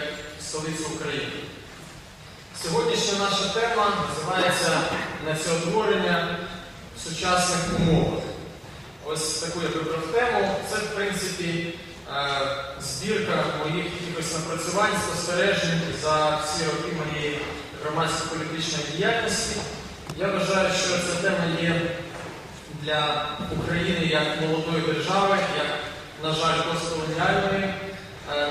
як столицю України. Сьогоднішня наша тема називається Націотворення в сучасних умовах. Ось таку я вибрав тему. Це, в принципі, е, збірка моїх якихось напрацювань, спостережень за всі роки моєї громадсько-політичної діяльності. Я вважаю, що ця тема є для України як молодої держави, як, на жаль, постколоніальної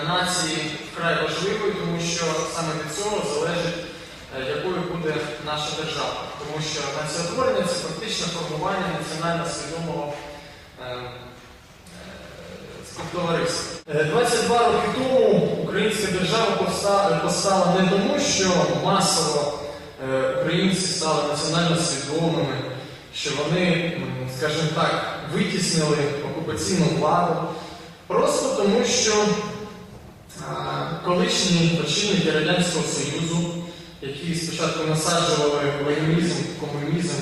нації вкрай важливою, тому що саме від цього залежить, е, якою буде наша держава. Тому що націотворення це фактично формування національно свідомого е, е, співтовариства. Е, 22 роки тому українська держава постала не тому, що масово е, українці стали національно свідомими, що вони, скажімо так, витіснили окупаційну владу, просто тому, що колишні очільники Радянського Союзу, які спочатку насаджували воєнізм, комунізм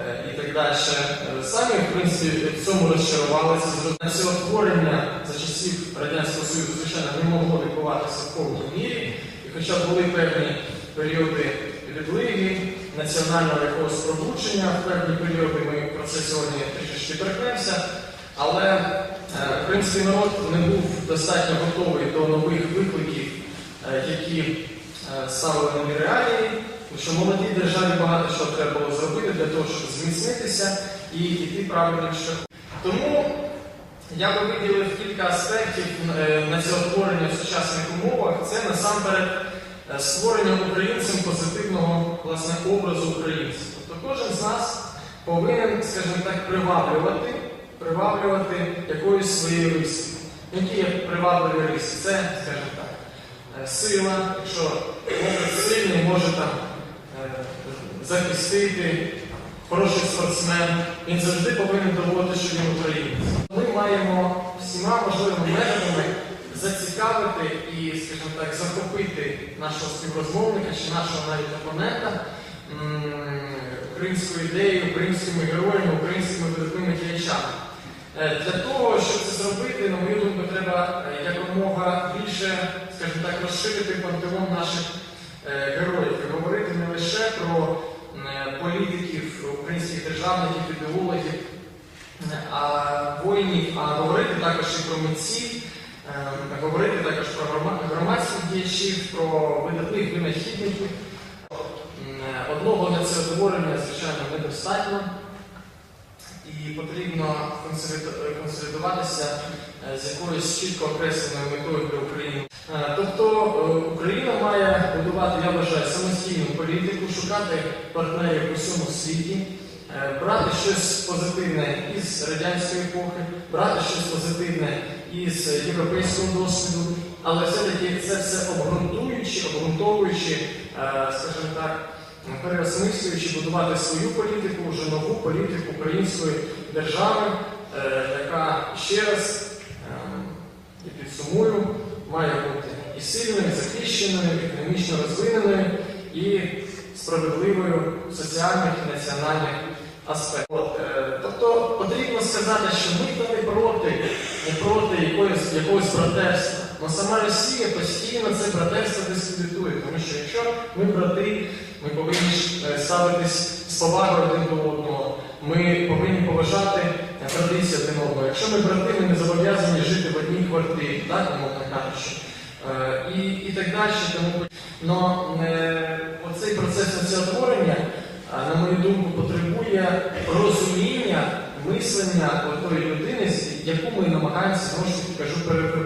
е, і так далі, е, самі в принципі в цьому розчарувалися. Націотворення за часів Радянського Союзу, звичайно, не могло відбуватися в повній мірі, і хоча були певні періоди відлиги, національного якогось пробудження в певні періоди, ми про це сьогодні трішечки торкнемося. Але е, в принципі народ не був достатньо готовий до нових викликів, е, які е, ставили нові реалії, тому що молодій державі багато що треба було зробити для того, щоб зміцнитися і йти правильним шляхом. Тому я би виділив кілька аспектів е, націотворення в сучасних умовах. Це насамперед е, створення українцям позитивного власне образу українців. Тобто кожен з нас повинен, скажімо так, приваблювати, приваблювати якоюсь своєю рисою. Які є привабливі риси? Це, скажімо так, е, сила, якщо сильний, може там е, захистити, хороший спортсмен, він завжди повинен доводити, що він українець. Ми маємо всіма можливими методами зацікавити і, скажімо так, захопити нашого співрозмовника чи нашого навіть опонента українською ідеєю, українськими героями, українськими видатними діячами. Е, Для того, щоб це зробити, на мою думку, треба е, якомога більше, скажімо так, розширити пантеон наших е, героїв і говорити не лише про політиків, українських державників, ідеологів, а воїнів, а говорити також і про митців, говорити також про громадських діячів, про видатних винахідників. Одного націотворення, звичайно, недостатньо. І потрібно консолідуватися е, з якоюсь чітко окресленою метою для України. Е, Тобто е, Україна має будувати, я вважаю, самостійну політику, шукати партнерів у всьому світі, брати щось позитивне із радянської епохи, брати щось позитивне із європейського досвіду, але все-таки це все обґрунтуючи, обґрунтовуючи, скажімо так, переосмислюючи, будувати свою політику, вже нову політику української держави, е, яка ще раз е, і підсумую, має бути і сильною, і захищеною, і економічно розвиненою, і справедливою в соціальних і національних аспектах. Е, тобто потрібно сказати, що ми не проти, не проти якоїсь, якогось братерства. Но сама Росія постійно це братерство дискредитує, тому що якщо ми брати, ми повинні е, ставитись з повагою один до одного. Ми повинні поважати е, традиції один одного. Якщо ми брати, ми не зобов'язані жити в одній квартирі, так, умовно кажучи. Е, І, і так далі. Тому Но оцей процес націотворення, на мою думку, потребує розуміння, мислення тої людини, яку ми намагаємося, знову ж кажу, перепробувати.